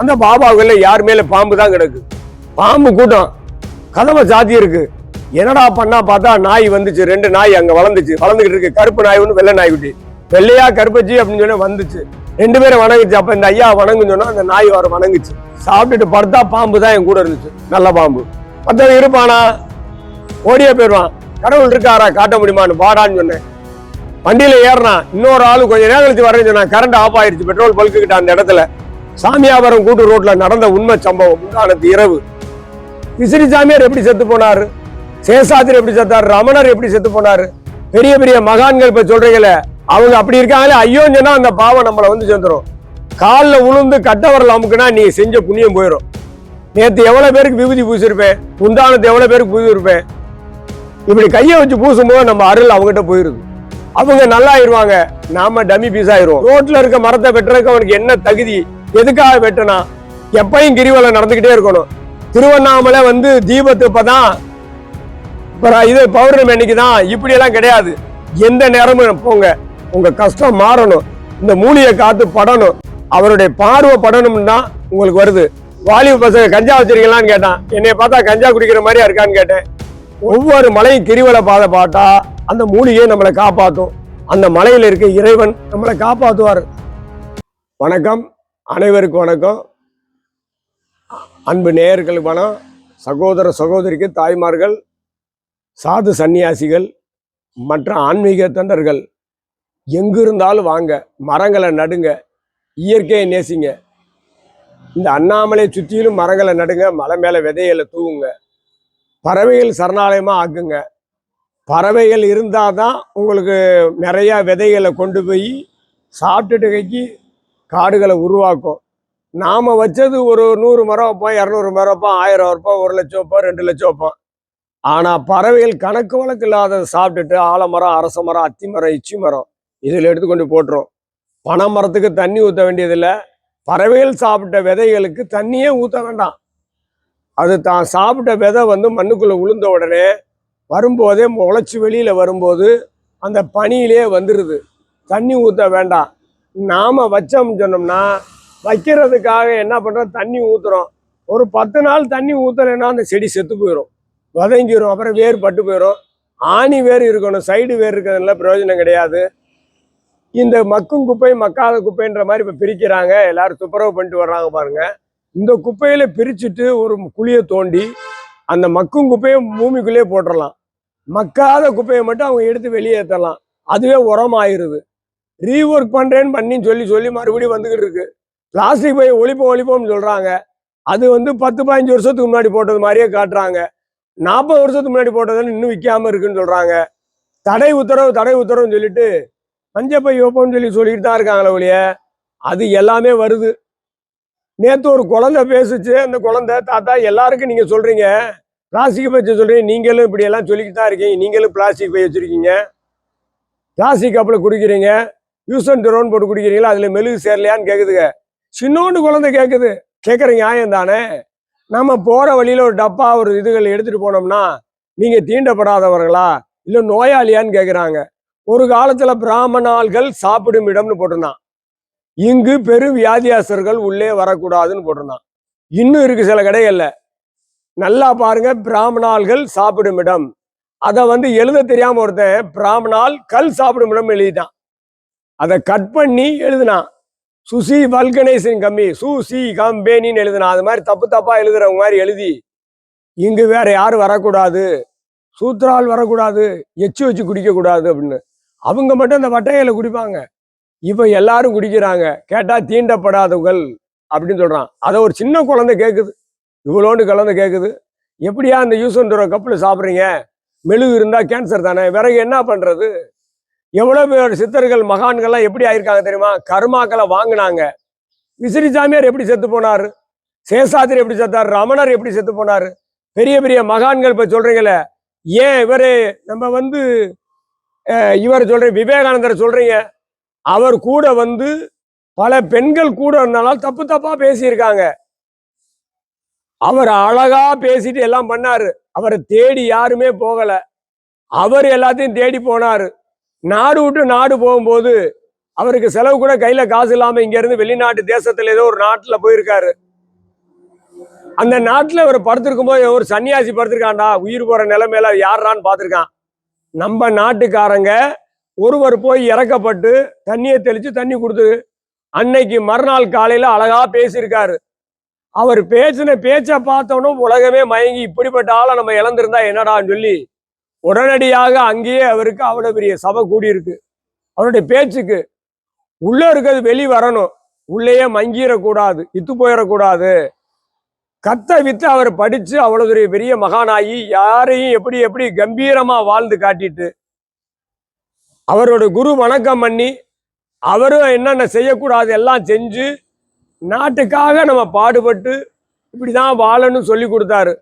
அந்த பாபாவுக்குள்ள யார் மேல பாம்பு தான் கிடக்கு? பாம்பு கூட்டம். கதவை சாத்தி இருக்கு. என்னடா பண்ணா பார்த்தா நாய் வந்துச்சு. ரெண்டு நாய் அங்க வளர்ந்துச்சு. வளர்ந்துகிட்டு இருக்கு. கருப்பு நாய் ஒன்று வெள்ளை நாய் குட்டி. வெள்ளையா கருப்பச்சி அப்படின்னு சொன்னா வந்துச்சு. ரெண்டு பேரும் வணங்குச்சு. அப்ப இந்த ஐயா வணங்குன்னு சொன்னா அந்த நாய் வர வணங்குச்சு. சாப்பிட்டுட்டு படுத்தா பாம்பு தான் என் கூட இருந்துச்சு. நல்ல பாம்பு. மற்றவன் இருப்பானா? ஓடியே போயிடுவான். கடவுள் இருக்காரா? காட்ட முடியுமான்னு பாடான்னு சொன்னேன். வண்டியில ஏறினா இன்னொரு ஆளு கொஞ்ச நேரம் கழிச்சு வரேன்னு சொன்னா கரண்ட் ஆஃப் ஆயிருச்சு. பெட்ரோல் பல்குக்கிட்ட அந்த இடத்துல. சாமியாபுரம் கூட்டு ரோட்ல நடந்த உண்மை சம்பவம் முந்தானத்து இரவு. விசிறி சாமியார் எப்படி செத்து போனாரு? சேஷாத்திரி எப்படி செத்தார்? ரமணர் எப்படி செத்து போனாரு? பெரிய பெரிய மகான்கள் இப்ப சொல்றீங்களே அவங்க அப்படி இருக்காங்களே ஐயோன்னு சொன்னா அந்த பாவம் நம்மளை வந்து சேர்ந்துரும். காலில் உளுந்து கட்ட வரல அமுக்குனா நீ செஞ்ச புண்ணியம் போயிடும் நேற்று எவ்வளோ பேருக்கு விபூதி பூசிருப்பேன்? முந்தானத்து எவ்வளோ பேருக்கு பூசிருப்பேன்? இப்படி கையை வச்சு பூசும்போது நம்ம அருள் அவங்ககிட்ட போயிருது. அவங்க நல்லா ஆயிடுவாங்க நாம டம்மி பீஸ் ஆயிருவோம் ரோட்ல இருக்க மரத்தை வெட்டுறதுக்கு அவனுக்கு என்ன தகுதி? எதுக்காக வெட்டனா? எப்பையும் கிரிவலம் நடந்துக்கிட்டே இருக்கணும். திருவண்ணாமலை வந்து தீபத்து இப்பதான் இது பௌர்ணமி அன்னைக்கு தான் இப்படி எல்லாம் கிடையாது. எந்த நேரமும் போங்க. உங்க கஷ்டம் மாறணும். இந்த மூலிகை காத்து படணும். அவருடைய பார்வை படணும்னா உங்களுக்கு வருது. வாலிப பசங்க கஞ்சா வச்சிருக்கீங்களான்னு கேட்டான். என்னை பார்த்தா கஞ்சா குடிக்கிற மாதிரியா இருக்கான்னு கேட்டேன். ஒவ்வொரு மலையும் கிரிவல பாதை பார்த்தா அந்த மூலிகையை நம்மளை காப்பாற்றும் அந்த மலையில் இருக்க இறைவன் நம்மளை காப்பாற்றுவார் வணக்கம். அனைவருக்கும் வணக்கம். அன்பு நேயர்களுக்கு வணக்கம். சகோதர சகோதரிக்கு தாய்மார்கள் சாது சந்நியாசிகள் மற்ற ஆன்மீக தொண்டர்கள் எங்கிருந்தாலும் வாங்க மரங்களை நடுங்க இயற்கையை நேசிங்க. இந்த அண்ணாமலை சுற்றிலும் மரங்களை நடுங்க மலை மேலே விதைகளை தூவுங்க. பறவைகள் சரணாலயமாக ஆக்குங்க. பறவைகள் இருந்தால் தான் உங்களுக்கு நிறையா விதைகளை கொண்டு போய் சாப்பிட்டுட்டு கைக்கு காடுகளை உருவாக்கும். நாம் வச்சது ஒரு நூறு மரம் வைப்போம் இரநூறு மரம் வைப்போம் ஆயிரம் வைப்போம் ஒரு லட்சம் வைப்போம் ரெண்டு லட்சம் வைப்போம். ஆனால் பறவைகள் கணக்கு வழக்கு இல்லாத சாப்பிட்டுட்டு ஆலமரம் அரச மரம் அத்தி மரம் இச்சி மரம் இதில் எடுத்துக்கொண்டு போட்டுரும். பனை மரத்துக்கு தண்ணி ஊற்ற வேண்டியதில்லை. பறவைகள் சாப்பிட்ட விதைகளுக்கு தண்ணியே ஊற்ற வேண்டாம். அது தான் சாப்பிட்ட விதை வந்து மண்ணுக்குள்ளே விழுந்த உடனே வரும்போதே முளைச்சி வெளியில் வரும்போது அந்த பனியிலே வந்துடுது தண்ணி ஊற்ற வேண்டாம். நாம் வச்சோம்னு சொன்னோம்னா வைக்கிறதுக்காக என்ன பண்ணுறோம் தண்ணி ஊற்றுறோம் ஒரு பத்து நாள் தண்ணி ஊற்றலைன்னா அந்த செடி செத்து போயிடும் வதங்கிடும் அப்புறம் வேர் பட்டு போயிடும் ஆணி வேர் இருக்கணும் சைடு வேர் இருக்கிறதுல பிரயோஜனம் கிடையாது. இந்த மக்கும் குப்பை மக்காத குப்பைன்ற மாதிரி இப்போ பிரிக்கிறாங்க. எல்லாரும் துப்புரவு பண்ணிட்டு வர்றாங்க பாருங்க. இந்த குப்பையில பிரிச்சுட்டு ஒரு குழியை தோண்டி அந்த மக்கும் குப்பையை பூமிக்குள்ளேயே போட்டுடலாம் மக்காத குப்பையை மட்டும் அவங்க எடுத்து வெளியேற்றலாம் அதுவே உரம் ரீ ரீஒர்க் பண்ணுறேன்னு பண்ணி சொல்லி சொல்லி மறுபடியும் வந்துக்கிட்டு இருக்கு. பிளாஸ்டிக் பையை ஒழிப்போம் ஒழிப்போம்னு சொல்கிறாங்க அது வந்து பத்து பதினஞ்சு வருஷத்துக்கு முன்னாடி போட்டது மாதிரியே காட்டுறாங்க. நாற்பது வருஷத்துக்கு முன்னாடி போட்டதுன்னு இன்னும் விற்காம இருக்குன்னு சொல்கிறாங்க தடை உத்தரவு தடை உத்தரவுன்னு சொல்லிட்டு மஞ்சப்பை வைப்போம்னு சொல்லி சொல்லிட்டு தான் இருக்காங்களே ஒழிய அது எல்லாமே வருது. நேற்று ஒரு குழந்தை பேசுச்சு. அந்த குழந்தை தாத்தா எல்லாருக்கும் நீங்கள் சொல்கிறீங்க பிளாஸ்டிக் பை சொல்கிறீங்க நீங்களும் இப்படியெல்லாம் சொல்லிக்கிட்டு தான் இருக்கீங்க. நீங்களும் பிளாஸ்டிக் பை வச்சுருக்கீங்க. பிளாஸ்டிக் கப்பில் குடிக்கிறீங்க. யூஸ் அண்ட் ட்ரோன் போட்டு குடிக்கிறீங்களா? அதில் மெழுகு சேரலையான்னு கேக்குதுங்க. சின்னோண்டு குழந்தை கேட்குது கேட்குற நியாயம் தானே? நம்ம போகிற வழியில ஒரு டப்பா ஒரு இதுகள் எடுத்துகிட்டு போனோம்னா நீங்கள் தீண்டப்படாதவர்களா? இல்லை நோயாளியான்னு கேட்குறாங்க ஒரு காலத்துல பிராமணால்கள் சாப்பிடும் இடம்னு போட்டிருந்தான். இங்கு பெரும் வியாதியாசர்கள் உள்ளே வரக்கூடாதுன்னு போட்டிருந்தான். இன்னும் இருக்கு சில கடைகளில். நல்லா பாருங்க பிராமணால்கள் சாப்பிடும் இடம். அதை வந்து எழுத தெரியாமல் ஒருத்தன் பிராமணால் கல் சாப்பிடும் இடம் எழுதிட்டான். அதை கட் பண்ணி எழுதினான். சுசி வல்கனைசிங் கம்மி சுசி கம்பேனின்னு எழுதினான். அது மாதிரி தப்பு தப்பாக எழுதுறவங்க மாதிரி எழுதி இங்கு வேற யாரும் வரக்கூடாது சூத்திரால் வரக்கூடாது எச்சு வச்சு குடிக்கக்கூடாது அப்படின்னு. அவங்க மட்டும் அந்த வட்டையில குடிப்பாங்க. இப்போ எல்லாரும் குடிக்கிறாங்க. கேட்டால் தீண்டப்படாதவர்கள் அப்படின்னு சொல்கிறான் அதை ஒரு சின்ன குழந்தை கேட்குது இவ்வளோண்டு குழந்தை கேட்குது எப்படியா அந்த யூஸ் கப்பில் சாப்பிட்றீங்க? மெழுகு இருந்தால் கேன்சர் தானே. விறகு என்ன பண்ணுறது எவ்வளவு பேர் சித்தர்கள் மகான்கள்லாம் எப்படி ஆயிருக்காங்க தெரியுமா? கர்மாக்களை வாங்கினாங்க. விசிறி சாமியார் எப்படி செத்து போனாரு? சேஷாத்திரி எப்படி செத்தாரு? ரமணர் எப்படி செத்து போனாரு? பெரிய பெரிய மகான்கள் இப்போ சொல்கிறீங்களே ஏன் இவர் நம்ம வந்து அஹ், இவர் சொல்றீங்க விவேகானந்தர் சொல்றீங்க. அவர் கூட வந்து பல பெண்கள் கூட இருந்தாலும் தப்பு தப்பா பேசியிருக்காங்க. அவர் அழகா பேசிட்டு எல்லாம் பண்ணாரு. அவரை தேடி யாருமே போகல. அவர் எல்லாத்தையும் தேடி போனாரு. நாடு விட்டு நாடு போகும்போது அவருக்கு செலவு கூட கையில காசு இல்லாம இங்க இருந்து வெளிநாட்டு தேசத்துல ஏதோ ஒரு நாட்டுல போயிருக்காரு. அந்த நாட்டுல அவர் படுத்திருக்கும் போது ஒரு சன்னியாசி படுத்திருக்காண்டா உயிர் போற நிலைமையில யாரான்னு பார்த்திருக்கான். நம்ம நாட்டுக்காரங்க ஒருவர் போய் இறக்கப்பட்டு தண்ணியை தெளிச்சு தண்ணி கொடுத்து அன்னைக்கு மறுநாள் காலையில அழகா பேசியிருக்காரு. அவர் பேசின பேச்சை பார்த்தவனும் உலகமே மயங்கி இப்படிப்பட்ட ஆளை நம்ம இழந்திருந்தா என்னடான்னு சொல்லி உடனடியாக அங்கேயே அவருக்கு அவ்வளவு பெரிய சபை கூடியிருக்கு. அவருடைய பேச்சுக்கு உள்ளே இருக்கிறது வெளி வரணும். உள்ளேயே மங்கிடக்கூடாது இத்து போயிடக்கூடாது. கத்த வித்து அவர் படிச்சு அவ்வளவு பெரிய பெரிய மகானாகி யாரையும் எப்படி எப்படி கம்பீரமா வாழ்ந்து காட்டிட்டு அவரோட குரு வணக்கம் பண்ணி அவரும் என்னென்ன செய்யக்கூடாது எல்லாம் செஞ்சு நாட்டுக்காக நம்ம பாடுபட்டு இப்படிதான் வாழணும்னு சொல்லி கொடுத்தாரு.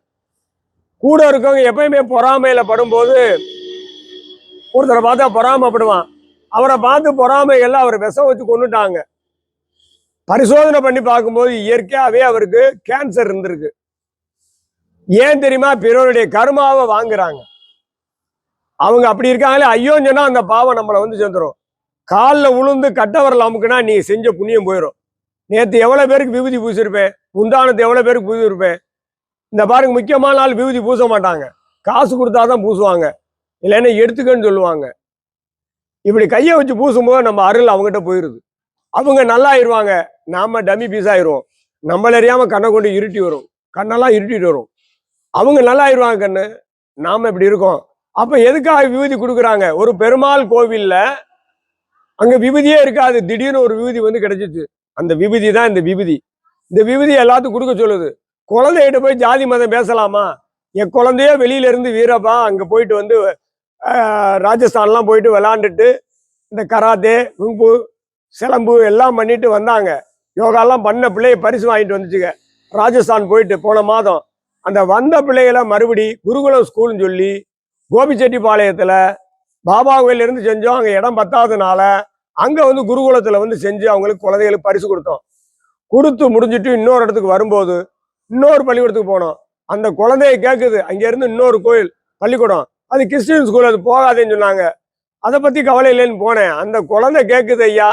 கூட இருக்கவங்க எப்பயுமே பொறாமையில படும்போது ஒருத்தரை பார்த்தா பொறாமப்படுவான். அவரை பார்த்து பொறாமைகள்லாம் அவர் விஷம் வச்சு கொண்டுட்டாங்க பரிசோதனை பண்ணி பார்க்கும்போது இயற்கையாவே அவருக்கு கேன்சர் இருந்திருக்கு. ஏன் தெரியுமா? பிறருடைய கருமாவை வாங்குறாங்க. அவங்க அப்படி இருக்காங்களே ஐயோன்னு சொன்னா அந்த பாவம் நம்மளை வந்து சேர்ந்துரும். காலில் உளுந்து கட்டவரில் அமுக்குனா நீ செஞ்ச புண்ணியம் போயிடும் நேற்று எவ்வளோ பேருக்கு விபூதி பூசிருப்பேன்? முந்தானத்தை எவ்வளோ பேருக்கு பூசிருப்பேன்? இந்த பாருங்க முக்கியமான நாள் விபூதி பூச மாட்டாங்க. காசு கொடுத்தாதான் பூசுவாங்க. இல்லைன்னா எடுத்துக்கன்னு சொல்லுவாங்க. இப்படி கையை வச்சு பூசும்போது நம்ம அருள் அவங்ககிட்ட போயிடுது அவங்க நல்லா ஆயிடுவாங்க நாம டம்மி பீஸ் ஆயிடுவோம் நம்மளறியாம கண்ணை கொண்டு இருட்டி வரும். கண்ணெல்லாம் இருட்டிட்டு வரும். அவங்க நல்லா ஆயிடுவாங்க கண்ணு. நாம இப்படி இருக்கோம். அப்ப எதுக்காக விபூதி கொடுக்குறாங்க? ஒரு பெருமாள் கோவில்ல அங்க விபூதியே இருக்காது. திடீர்னு ஒரு விபூதி வந்து கிடைச்சிச்சு. அந்த விபூதி தான் இந்த விபூதி. இந்த விபூதி எல்லாத்துக்கும் கொடுக்க சொல்லுது. குழந்தைகிட்ட போய் ஜாதி மதம் பேசலாமா? என் குழந்தைய வெளியில இருந்து வீரப்பா அங்க போயிட்டு வந்து ராஜஸ்தான்லாம் போயிட்டு விளாண்டுட்டு இந்த கராத்தே குங்பு சிலம்பு எல்லாம் பண்ணிட்டு வந்தாங்க. யோகாலாம் பண்ண பிள்ளைய பரிசு வாங்கிட்டு வந்துச்சுங்க. ராஜஸ்தான் போயிட்டு போன மாதம். அந்த வந்த பிள்ளைகளை மறுபடி குருகுலம் ஸ்கூல்னு சொல்லி கோபிச்செட்டிப்பாளையத்தில் பாபா கோயிலேருந்து செஞ்சோம். அங்கே இடம் பத்தாததுனால அங்கே வந்து குருகுலத்தில் வந்து செஞ்சு அவங்களுக்கு குழந்தைகளுக்கு பரிசு கொடுத்தோம். கொடுத்து முடிஞ்சிட்டு இன்னொரு இடத்துக்கு வரும்போது இன்னொரு பள்ளிக்கூடத்துக்கு போனோம். அந்த குழந்தைய கேட்குது அங்கேருந்து இன்னொரு கோயில் பள்ளிக்கூடம். அது கிறிஸ்டின் ஸ்கூல் அது போகாதேன்னு சொன்னாங்க. அதை பற்றி கவலை இல்லைன்னு போனேன். அந்த குழந்தை கேட்குது ஐயா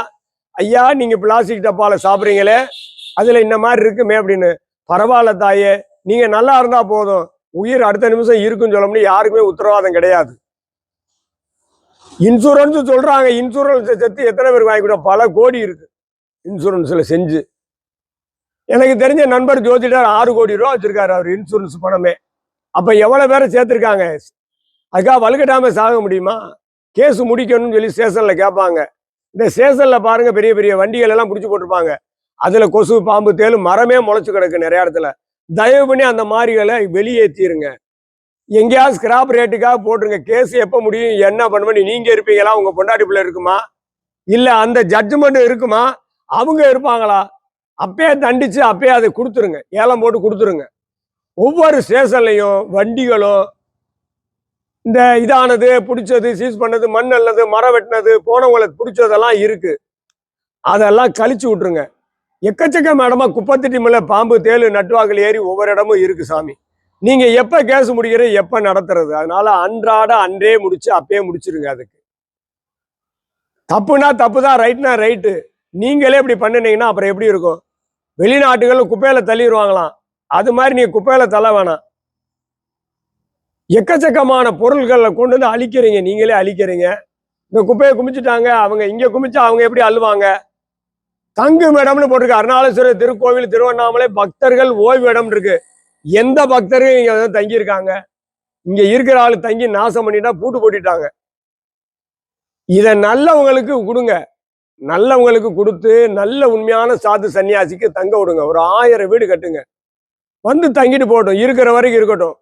ஐயா நீங்கள் பிளாஸ்டிக் டப்பாவில் சாப்பிட்றீங்களே? அதில் இந்த மாதிரி இருக்குமே அப்படின்னு. பரவாயில்ல தாயே நீங்கள் நல்லா இருந்தால் போதும். உயிர் அடுத்த நிமிஷம் இருக்குன்னு சொல்ல முடியும் யாருக்குமே உத்தரவாதம் கிடையாது. இன்சூரன்ஸ் சொல்கிறாங்க இன்சூரன்ஸ் செத்து எத்தனை பேர் வாங்கிக்கிட்டோம் பல கோடி இருக்குது இன்சூரன்ஸில் செஞ்சு. எனக்கு தெரிஞ்ச நண்பர் ஜோதிடர் ஆறு கோடி ரூபா வச்சிருக்காரு அவர் இன்சூரன்ஸ் பணமே. அப்ப எவ்வளவு பேரை சேர்த்திருக்காங்க? அதுக்காக வலுக்கட்டாம சாக முடியுமா? கேஸ் முடிக்கணும்னு சொல்லி ஸ்டேஷன்ல கேட்பாங்க. இந்த ஸ்டேஷன்ல பாருங்க பெரிய பெரிய வண்டிகள் எல்லாம் பிடிச்சி போட்டிருப்பாங்க. அதுல கொசு பாம்பு தேல் மரமே முளைச்சு கிடக்கு நிறைய இடத்துல. தயவு பண்ணி அந்த மாதிரிகளை வெளியேற்றிருங்க எங்கேயாவது ஸ்கிராப் ரேட்டுக்காக போட்டுருங்க. கேஸ் எப்போ முடியும் என்ன பண்ணுவேன் நீங்க இருப்பீங்களா? உங்க பொண்டாட்டி பிள்ளை இருக்குமா? இல்ல அந்த ஜட்ஜ்மெண்ட் இருக்குமா? அவங்க இருப்பாங்களா? அப்பயே தண்டிச்சு அப்பயே அதை கொடுத்துருங்க. ஏலம் போட்டு கொடுத்துருங்க. ஒவ்வொரு ஸ்டேஷன்லையும் வண்டிகளும் இந்த இதானது பிடிச்சது சீஸ் பண்ணது மண் அல்லது மரம் வெட்டினது போனவங்களை பிடிச்சதெல்லாம் இருக்கு. அதெல்லாம் கழிச்சு விட்டுருங்க. எக்கச்சக்க இடமா குப்பத்தட்டி மலை பாம்பு தேளு நட்டுவாக்கில் ஏறி ஒவ்வொரு இடமும் இருக்கு சாமி. நீங்க எப்ப கேஸ் முடிக்கிற எப்ப நடத்துறது. அதனால அன்றாட அன்றே முடிச்சு அப்பயே முடிச்சிருங்க அதுக்கு. தப்புனா தப்பு தான் ரைட்னா ரைட்டு நீங்களே இப்படி பண்ணினீங்கன்னா அப்புறம் எப்படி இருக்கும்? வெளிநாட்டுகளில் குப்பையில தள்ளிடுவாங்களாம் அது மாதிரி நீ குப்பையில தள்ள வேணாம். எக்கச்சக்கமான பொருள்களை கொண்டு வந்து அழிக்கிறீங்க. நீங்களே அழிக்கிறீங்க. இந்த குப்பையை குமிச்சிட்டாங்க. அவங்க இங்க குமிச்சா அவங்க எப்படி அழுவாங்க? தங்கும் இடம்னு போட்டிருக்கு. அருணாலேஸ்வரர் திருக்கோவில் திருவண்ணாமலை பக்தர்கள் ஓய்வு இடம் இருக்கு. எந்த பக்தர்கள் இங்க வந்து தங்கி இருக்காங்க இங்க இருக்கிற ஆள் தங்கி நாசம் பண்ணிட்டா பூட்டு போட்டுட்டாங்க இதை நல்லவங்களுக்கு கொடுங்க. நல்லவங்களுக்கு கொடுத்து நல்ல உண்மையான சாது சன்னியாசிக்கு தங்க விடுங்க. ஒரு ஆயிரம் வீடு கட்டுங்க. வந்து தங்கிட்டு போகட்டும். இருக்கிற வரைக்கும் இருக்கட்டும்.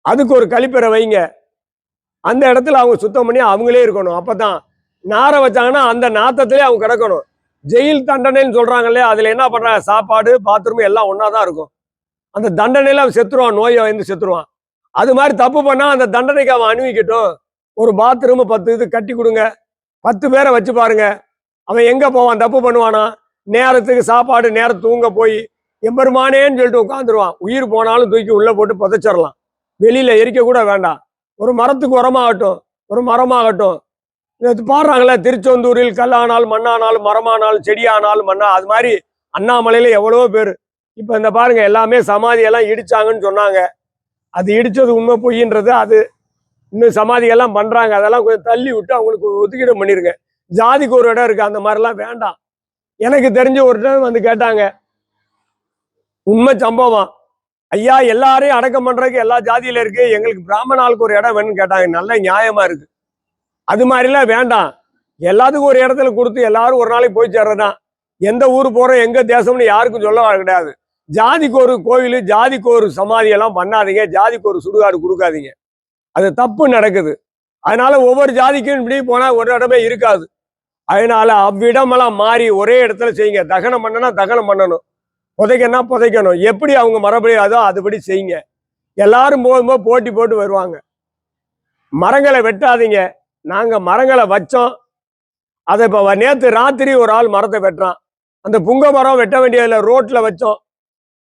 அதுக்கு ஒரு கழிப்பறை வைங்க. அந்த இடத்துல அவங்க சுத்தம் பண்ணி அவங்களே இருக்கணும். அப்பதான் நாரை வச்சாங்கன்னா அந்த நாத்தத்திலே அவங்க கிடக்கணும். ஜெயில் தண்டனைன்னு சொல்றாங்க இல்லையா? அதுல என்ன பண்றாங்க? சாப்பாடு பாத்ரூம் எல்லாம் ஒண்ணா தான் இருக்கும். அந்த தண்டனையில அவன் செத்துருவான். நோயை வந்து செத்துருவான். அது மாதிரி தப்பு பண்ணா அந்த தண்டனைக்கு அவன் அணிவிக்கட்டும். ஒரு பாத்ரூம் பத்து இது கட்டி கொடுங்க. பத்து பேரை வச்சு பாருங்க. அவன் எங்கே போவான்? தப்பு பண்ணுவானா? நேரத்துக்கு சாப்பாடு நேரம் தூங்க போய் எம்பெருமானேன்னு சொல்லிட்டு உட்காந்துருவான் உயிர் போனாலும் தூக்கி உள்ளே போட்டு புதைச்சிடலாம். வெளியில் எரிக்க கூட வேண்டாம். ஒரு மரத்துக்கு உரமாகட்டும். ஒரு மரமாகட்டும். பாடுறாங்களே திருச்செந்தூரில் கல்லானால் மண்ணானால் மரமானால் செடியானால் மண்ணா அது மாதிரி அண்ணாமலையில் எவ்வளவோ பேர். இப்போ இந்த பாருங்க எல்லாமே சமாதியெல்லாம் இடிச்சாங்கன்னு சொன்னாங்க. அது இடித்தது உண்மை பொய்ன்றது அது இன்னும் சமாதியெல்லாம் பண்ணுறாங்க அதெல்லாம் கொஞ்சம் தள்ளி விட்டு அவங்களுக்கு ஒதுக்கீடு பண்ணிருங்க. ஜாதிக்கு ஒரு இடம் இருக்கு அந்த மாதிரிலாம் வேண்டாம். எனக்கு தெரிஞ்ச ஒரு டைம் வந்து கேட்டாங்க உண்மை சம்பவம். ஐயா எல்லாரையும் அடக்கம் பண்றதுக்கு எல்லா ஜாதியில இருக்கு எங்களுக்கு பிராமண ஆளுக்கு ஒரு இடம் வேணும்னு கேட்டாங்க நல்ல நியாயமா இருக்கு. அது மாதிரிலாம் வேண்டாம். எல்லாத்துக்கும் ஒரு இடத்துல கொடுத்து எல்லாரும் ஒரு நாளைக்கு போய் சேர்றதுதான். எந்த ஊர் போறோம் எங்க தேசம்னு யாருக்கும் சொல்ல கிடையாது. ஜாதிக்கு ஒரு கோவில் ஜாதிக்கு ஒரு சமாதி எல்லாம் பண்ணாதீங்க ஜாதிக்கு ஒரு சுடுகாடு கொடுக்காதீங்க. அது தப்பு நடக்குது. அதனால ஒவ்வொரு ஜாதிக்கும் இப்படி போனா ஒரு இடமே இருக்காது. அதனால அவ்விடமெல்லாம் மாறி ஒரே இடத்துல செய்யுங்க. தகனம் பண்ணனா தகனம் பண்ணணும். புதைக்கன்னா புதைக்கணும். எப்படி அவங்க மரபடி அதோ அதுபடி செய்யுங்க. எல்லாரும் போகும்போது போட்டி போட்டு வருவாங்க. மரங்களை வெட்டாதீங்க. நாங்கள் மரங்களை வச்சோம். அதை இப்போ நேற்று ராத்திரி ஒரு ஆள் மரத்தை வெட்டுறான். அந்த புங்க மரம் வெட்ட வேண்டியதில்லை ரோட்டில் வச்சோம்.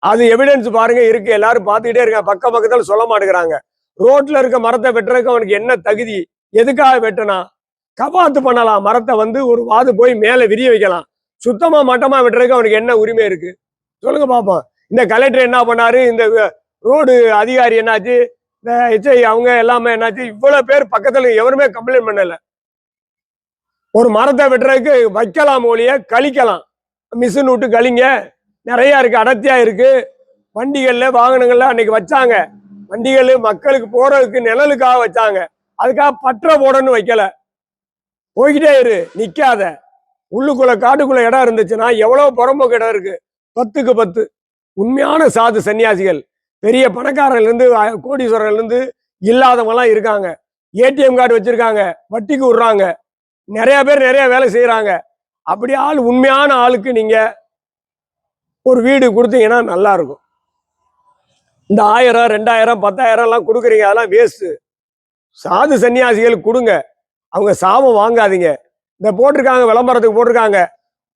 அது எவிடன்ஸ் பாருங்க இருக்கு. எல்லாரும் பார்த்துக்கிட்டே இருக்காங்க பக்க பக்கத்தில் சொல்ல மாட்டேங்கிறாங்க. ரோட்டில் இருக்க மரத்தை வெட்டுறதுக்கு அவனுக்கு என்ன தகுதி? எதுக்காக வெட்டினா? கபாத்து பண்ணலாம். மரத்தை வந்து ஒரு வாது போய் மேலே விரிய வைக்கலாம். சுத்தமா மட்டமா வெட்டுறதுக்கு அவனுக்கு என்ன உரிமை இருக்கு? சொல்லுங்க பாப்போம். இந்த கலெக்டர் என்ன பண்ணாரு? இந்த ரோடு அதிகாரி என்னாச்சு? இந்த எச்ஐ அவங்க எல்லாமே என்னாச்சு? இவ்வளவு பேர் பக்கத்துல எவருமே கம்ப்ளைண்ட் பண்ணல. ஒரு மரத்தை வெட்டுறதுக்கு வைக்கலாம் ஒழிய கழிக்கலாம். மிஷின் விட்டு கழிங்க. நிறைய இருக்கு. அடர்த்தியா இருக்கு. வண்டிகள்ல வாகனங்கள்ல அன்னைக்கு வச்சாங்க. வண்டிகள் மக்களுக்கு போறதுக்கு நிழலுக்காக வச்சாங்க. அதுக்காக பற்ற போடன்னு வைக்கல. போய்கிட்டே இரு நிக்காத. உள்ளுக்குள்ள காட்டுக்குள்ள இடம் இருந்துச்சுன்னா எவ்வளவு புறம்போக்கு இடம் இருக்கு? பத்துக்கு பத்து. உண்மையான சாது சன்னியாசிகள். பெரிய பணக்காரர்கள் இருந்து அஹ், இருந்து இருக்காங்க. ஏடிஎம் கார்டு வச்சிருக்காங்க. வட்டிக்கு விடுறாங்க. நிறைய பேர் நிறைய வேலை செய்யறாங்க அப்படி ஆள் உண்மையான ஆளுக்கு நீங்க ஒரு வீடு கொடுத்தீங்கன்னா நல்லா இருக்கும். இந்த ஆயிரம் ரெண்டாயிரம் பத்தாயிரம் எல்லாம் கொடுக்குறீங்க. அதெல்லாம் வேஸ்ட் சாது சன்னியாசிகளுக்கு கொடுங்க. அவங்க சாபம் வாங்காதீங்க. இந்த போட்டிருக்காங்க விளம்பரத்துக்கு போட்டிருக்காங்க.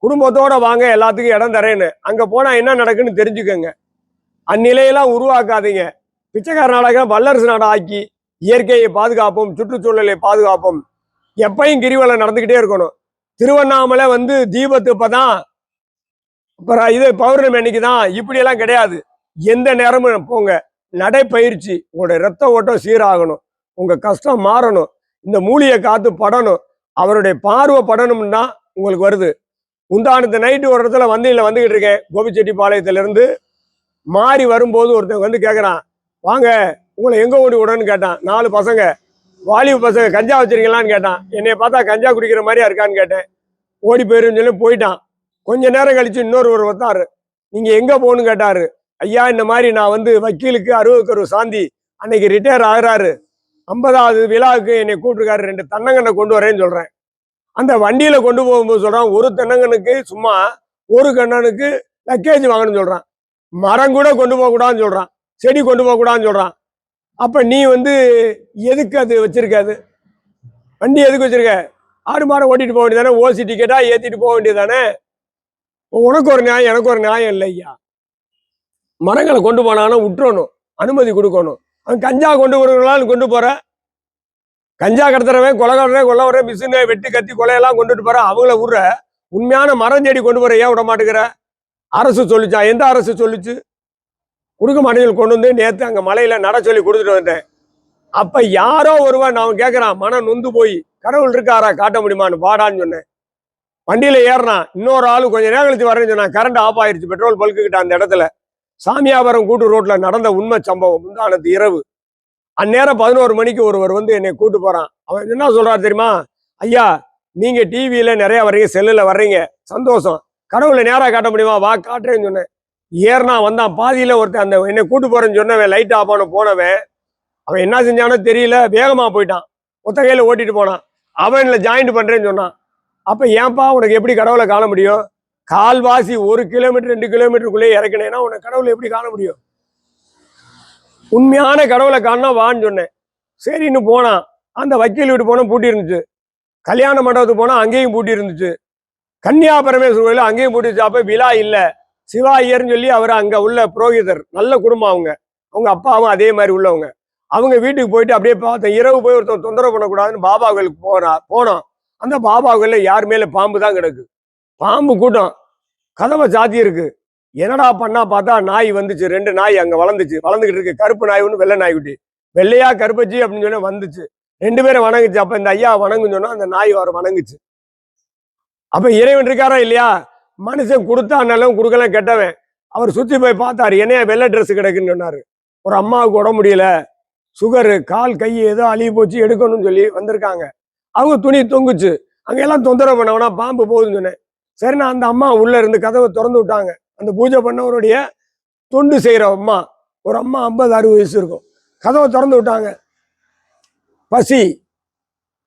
குடும்பத்தோட வாங்க எல்லாத்துக்கும் இடம் தரேன்னு. அங்க போனா என்ன நடக்குன்னு தெரிஞ்சுக்கோங்க. அந்நிலையெல்லாம் உருவாக்காதீங்க. பிச்சைக்கார நாடகம் வல்லரசு நாடா ஆக்கி இயற்கையை பாதுகாப்போம் சுற்றுச்சூழலை பாதுகாப்போம். எப்பையும் கிரிவலம் நடந்துக்கிட்டே இருக்கணும். திருவண்ணாமலை வந்து தீபத்து இப்போ தான் அப்புறம் இது பௌர்ணமி அன்னைக்கு தான் இப்படியெல்லாம் கிடையாது. எந்த நேரமும் போங்க. நடைப்பயிற்சி உங்களோட ரத்த ஓட்டம் சீராகணும். உங்கள் கஷ்டம் மாறணும். இந்த மூலிகை காத்து படணும். அவருடைய பார்வை படணும்னா உங்களுக்கு வருது. முந்தானத்து நைட்டு ஒரு இடத்துல வந்தியில் வந்துக்கிட்டு இருக்கேன். கோபிச்செட்டிப்பாளையத்துலேருந்து மாறி வரும்போது ஒருத்தன் வந்து கேட்குறான் வாங்க உங்களை எங்கே ஓடி விடணும்னு கேட்டான். நாலு பசங்க. வாலிப பசங்க கஞ்சா வச்சிருக்கீங்களான்னு கேட்டான். என்னை பார்த்தா கஞ்சா குடிக்கிற மாதிரியா இருக்கான்னு கேட்டேன். ஓடி போயிருன்னு சொல்லி போயிட்டான். கொஞ்ச நேரம் கழிச்சு இன்னொரு ஒரு வந்தாரு நீங்கள் எங்கே போகணும்னு கேட்டாரு. ஐயா இந்த மாதிரி நான் வந்து வக்கீலுக்கு அறுபதுக்கு அறுபது சாந்தி அன்னைக்கு ரிட்டையர் ஆகிறாரு. ஐம்பதாவது விழாவுக்கு என்னை கூப்பிட்டுருக்காரு. ரெண்டு தென்னங்கன்னை கொண்டு வரேன்னு சொல்கிறேன் அந்த வண்டியில் கொண்டு போகும்போது சொல்கிறான் ஒரு தென்னங்கனுக்கு சும்மா ஒரு கண்ணனுக்கு லக்கேஜ் வாங்கணும்னு சொல்கிறான் மரம் கூட கொண்டு போகக்கூடாதுன்னு சொல்கிறான் செடி கொண்டு போகக்கூடாதுன்னு சொல்கிறான் அப்போ நீ வந்து எதுக்கு அது வச்சுருக்காது வண்டி எதுக்கு வச்சிருக்க? ஆடு மாடம் ஓட்டிட்டு போக வேண்டியதானே? ஓசி டிக்கெட்டாக ஏற்றிட்டு போக வேண்டியதானே? உனக்கு ஒரு நியாயம் எனக்கு ஒரு நியாயம் இல்லை ஐயா மரங்களை கொண்டு போனானா விட்டுறணும் அனுமதி கொடுக்கணும். அவன் கஞ்சா கொண்டு வரலான்னு கொண்டு போகிறேன் கஞ்சா கடத்துறவன் கொலை கடறவன் கொல்ல வர மிஷினை வெட்டி கத்தி கொலையெல்லாம் கொண்டுட்டு போகிறேன் அவங்கள விட்ற. உண்மையான மரம் செடி கொண்டு போகிற ஏன் விட மாட்டேங்கிற? அரசு சொல்லிச்சா? எந்த அரசு சொல்லிச்சு? கொடுக்க மனையில் கொண்டு வந்து நேற்று அங்கே மலையில் நட சொல்லி கொடுத்துட்டு வந்தேன் அப்போ யாரோ ஒருவன் அவன் கேட்குறான் மனம் நொந்து போய் கடவுள் இருக்காரா காட்ட முடியுமான்னு பாடான்னு சொன்னேன். வண்டியில் ஏறினான் இன்னொரு ஆள் கொஞ்ச நேரம் கழிச்சு வரேன்னு சொன்னான். கரண்ட் ஆஃப் ஆயிடுச்சு பெட்ரோல் பல்குக்கிட்ட அந்த இடத்துல. சாமியாபுரம் கூட்டு ரோட்ல நடந்த உண்மை சம்பவம் முந்தானத்து இரவு. அந்நேரம் பதினோரு மணிக்கு ஒருவர் வந்து என்னை கூட்டு போறான். அவன் என்ன சொல்றாரு தெரியுமா? ஐயா நீங்க டிவியில நிறைய வர்றீங்க செல்லுல வர்றீங்க. சந்தோஷம். கடவுளை நேராக காட்ட முடியுமா? வா காட்டுறேன்னு சொன்னேன். ஏறினா வந்தான். பாதியில ஒருத்தன் அந்த என்னை கூட்டு போறேன்னு சொன்னவன் லைட் ஆஃப் ஆன போனவன். அவன் என்ன செஞ்சானோ தெரியல வேகமா போயிட்டான். ஒத்த கையில ஓட்டிட்டு போனான். அவன்ல ஜாயிண்ட் பண்றேன்னு சொன்னான். அப்ப ஏன்பா உனக்கு எப்படி கடவுளை காண முடியும்? கால்வாசி ஒரு கிலோமீட்டர் ரெண்டு கிலோமீட்டருக்குள்ளே இறக்கினேன்னா உன்னை கடவுளை எப்படி காண முடியும்? உண்மையான கடவுளை காணா வான்னு சொன்னேன். சரின்னு போனான் அந்த வக்கீல் வீட்டு போனால் பூட்டி இருந்துச்சு. கல்யாண மண்டபத்துக்கு போனா அங்கேயும் பூட்டி இருந்துச்சு. கன்னியா கோயில் அங்கேயும் பூட்டி அப்போ விழா இல்ல. சிவா ஐயர்னு சொல்லி அவர் அங்க உள்ள புரோகிதர் நல்ல குடும்பம் அவங்க. அவங்க அப்பாவும் அதே மாதிரி உள்ளவங்க. அவங்க வீட்டுக்கு போயிட்டு அப்படியே பார்த்தேன். இரவு போய் ஒருத்தர் தொந்தரவு பண்ணக்கூடாதுன்னு பாபா கோயிலுக்கு போனா போனோம் அந்த பாபா கோயிலில் யார் மேலே பாம்பு தான் கிடக்கு. பாம்பு கூட்டம். கதவை சாத்தி இருக்கு. என்னடா பண்ணா பார்த்தா நாய் வந்துச்சு. ரெண்டு நாய் அங்க வளர்ந்துச்சு. வளர்ந்துகிட்டு இருக்கு. கருப்பு நாய் ஒன்று வெள்ளை நாய்க்குட்டி வெள்ளையா கருப்பச்சி அப்படின்னு சொன்னா வந்துச்சு. ரெண்டு பேரும் வணங்குச்சு. அப்ப இந்த ஐயா வணங்குன்னு சொன்னா அந்த நாய் வர வணங்குச்சு. அப்ப இறைவன் இருக்காரா இல்லையா? மனுஷன் கொடுத்தா நல்லவன் கொடுக்கலாம் கெட்டவன். அவர் சுத்தி போய் பார்த்தாரு என்னையா வெள்ளை ட்ரெஸ் கிடக்குன்னு சொன்னாரு. ஒரு அம்மாவுக்கு உடம்பு முடியல. சுகரு கால் கை ஏதோ அழிவு போச்சு எடுக்கணும்னு சொல்லி வந்திருக்காங்க. அவங்க துணி தொங்குச்சு. அங்கெல்லாம் தொந்தரவு பண்ணவனா பாம்பு போகுதுன்னு சொன்னேன். சரி நான் அந்த அம்மா உள்ளே இருந்து கதவை திறந்து விட்டாங்க. அந்த பூஜை பண்ணவருடைய தொண்டு செய்கிற அம்மா ஒரு அம்மா ஐம்பது அறுபது வயசு இருக்கும். கதவை திறந்து விட்டாங்க. பசி.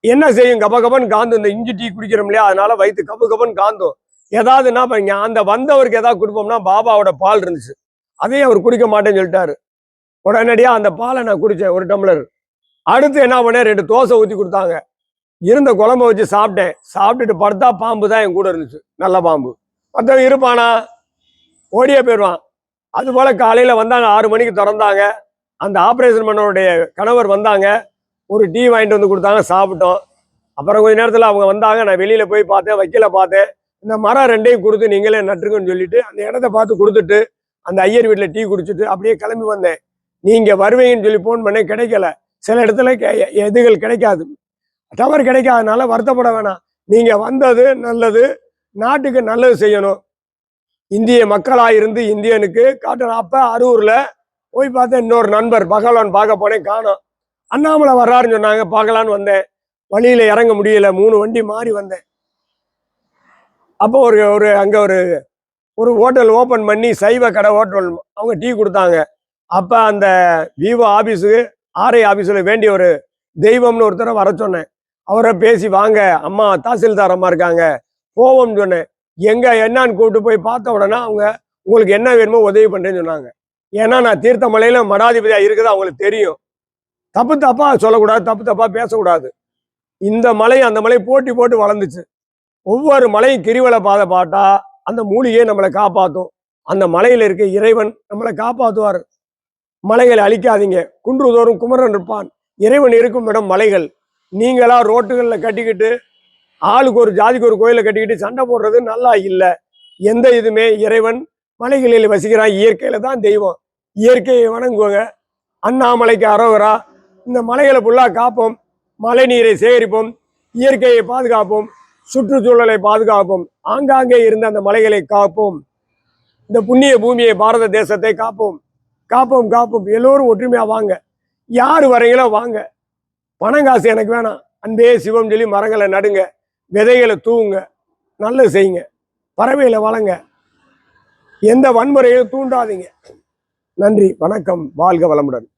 என்ன செய்யும்? கப கபன் காந்தும். இந்த இஞ்சி டீ குடிக்கிறோம் இல்லையா? அதனால வயிற்று கப கபன் காந்தும். ஏதாவது என்ன பண்ணீங்க? அந்த வந்தவருக்கு ஏதாவது கொடுப்போம்னா பாபாவோட பால் இருந்துச்சு. அதையும் அவர் குடிக்க மாட்டேன்னு சொல்லிட்டாரு. உடனடியாக அந்த பாலை நான் குடித்தேன் ஒரு டம்ளர். அடுத்து என்ன பண்ணேன்? ரெண்டு தோசை ஊற்றி கொடுத்தாங்க. இருந்த குழம்ப வச்சு சாப்பிட்டேன். சாப்பிட்டுட்டு படுத்தா பாம்பு தான் என் கூட இருந்துச்சு. நல்ல பாம்பு. மற்றவன் இருப்பானா? ஓடியே போயிடுவான். அதுபோல் காலையில் வந்தாங்க. ஆறு மணிக்கு திறந்தாங்க. அந்த ஆப்ரேஷன் பண்ணவருடைய கணவர் வந்தாங்க. ஒரு டீ வாங்கிட்டு வந்து கொடுத்தாங்க. சாப்பிட்டோம். அப்புறம் கொஞ்ச நேரத்தில் அவங்க வந்தாங்க. நான் வெளியில் போய் பார்த்தேன். வைக்கல பார்த்தேன். இந்த மரம் ரெண்டையும் கொடுத்து நீங்களே நட்டுருங்கன்னு சொல்லிட்டு அந்த இடத்த பார்த்து கொடுத்துட்டு அந்த ஐயர் வீட்டில் டீ குடிச்சிட்டு அப்படியே கிளம்பி வந்தேன். நீங்கள் வருவீங்கன்னு சொல்லி ஃபோன் பண்ணேன். கிடைக்கல. சில இடத்துல எதுகள் கிடைக்காது. டவர் கிடைக்காதனால வருத்தப்பட வேணாம். நீங்கள் வந்தது நல்லது நாட்டுக்கு நல்லது செய்யணும். இந்திய மக்களாக இருந்து இந்தியனுக்கு காட்டணும் அப்போ அரூரில் போய் பார்த்தேன் இன்னொரு நண்பர் பகவான் பார்க்க போனேன் காணும். அண்ணாமலை வர்றாருன்னு சொன்னாங்க பார்க்கலான்னு வந்தேன். வழியில் இறங்க முடியல மூணு வண்டி மாறி வந்தேன். அப்போ ஒரு ஒரு அங்கே ஒரு ஒரு ஹோட்டல் ஓப்பன் பண்ணி சைவ கடை ஹோட்டல் அவங்க டீ கொடுத்தாங்க. அப்போ அந்த விவோ ஆஃபீஸுக்கு ஆர்ஐ ஆஃபீஸில் வேண்டிய ஒரு தெய்வம்னு ஒருத்தரை வர சொன்னேன். அவரை பேசி வாங்க அம்மா தாசில்தார் அம்மா இருக்காங்க. போவோம்னு சொன்னேன். எங்க என்னன்னு கூப்பிட்டு போய் பார்த்த உடனே அவங்க உங்களுக்கு என்ன வேணுமோ உதவி பண்ணுறேன்னு சொன்னாங்க. ஏன்னா நான் தீர்த்தமலையில மடாதிபதியாக இருக்குது அவங்களுக்கு தெரியும். தப்பு தப்பா சொல்லக்கூடாது தப்பு தப்பா பேசக்கூடாது. இந்த மலை அந்த மலை போட்டி போட்டு வளர்ந்துச்சு. ஒவ்வொரு மலையும் கிரிவல பாதை பாட்டா அந்த மூலிகையை நம்மளை காப்பாற்றும் அந்த மலையில் இருக்க இறைவன் நம்மளை காப்பாற்றுவார் மலைகளை அழிக்காதீங்க. குன்றுதோறும் குமரன் இருப்பான். இறைவன் இருக்கும் இடம் மலைகள். நீங்களாம் ரோட்டுகளில் கட்டிக்கிட்டு ஆளுக்கு ஒரு ஜாதிக்கு ஒரு கோயிலை கட்டிக்கிட்டு சண்டை போடுறது நல்லா இல்லை. எந்த இதுமே இறைவன் மலைகளில் வசிக்கிறான். இயற்கையில தான் தெய்வம். இயற்கையை வணங்குவாங்க. அண்ணாமலைக்கு அரோகரா. இந்த மலைகளை ஃபுல்லாக காப்போம். மழை நீரை சேகரிப்போம். இயற்கையை பாதுகாப்போம். சுற்றுச்சூழலை பாதுகாப்போம். ஆங்காங்கே இருந்த அந்த மலைகளை காப்போம். இந்த புண்ணிய பூமியை பாரத தேசத்தை காப்போம். காப்போம் காப்போம். எல்லோரும் ஒற்றுமையாக வாங்க. யார் வரீங்களோ வாங்க. பணம் காசு எனக்கு வேணாம். அன்பே சிவம் சொல்லி மரங்களை நடுங்க விதைகளை தூவுங்க நல்லது செய்யுங்க. பறவைகளை வளங்க. எந்த வன்முறையும் தூண்டாதீங்க. நன்றி வணக்கம் வாழ்க வளமுடன்.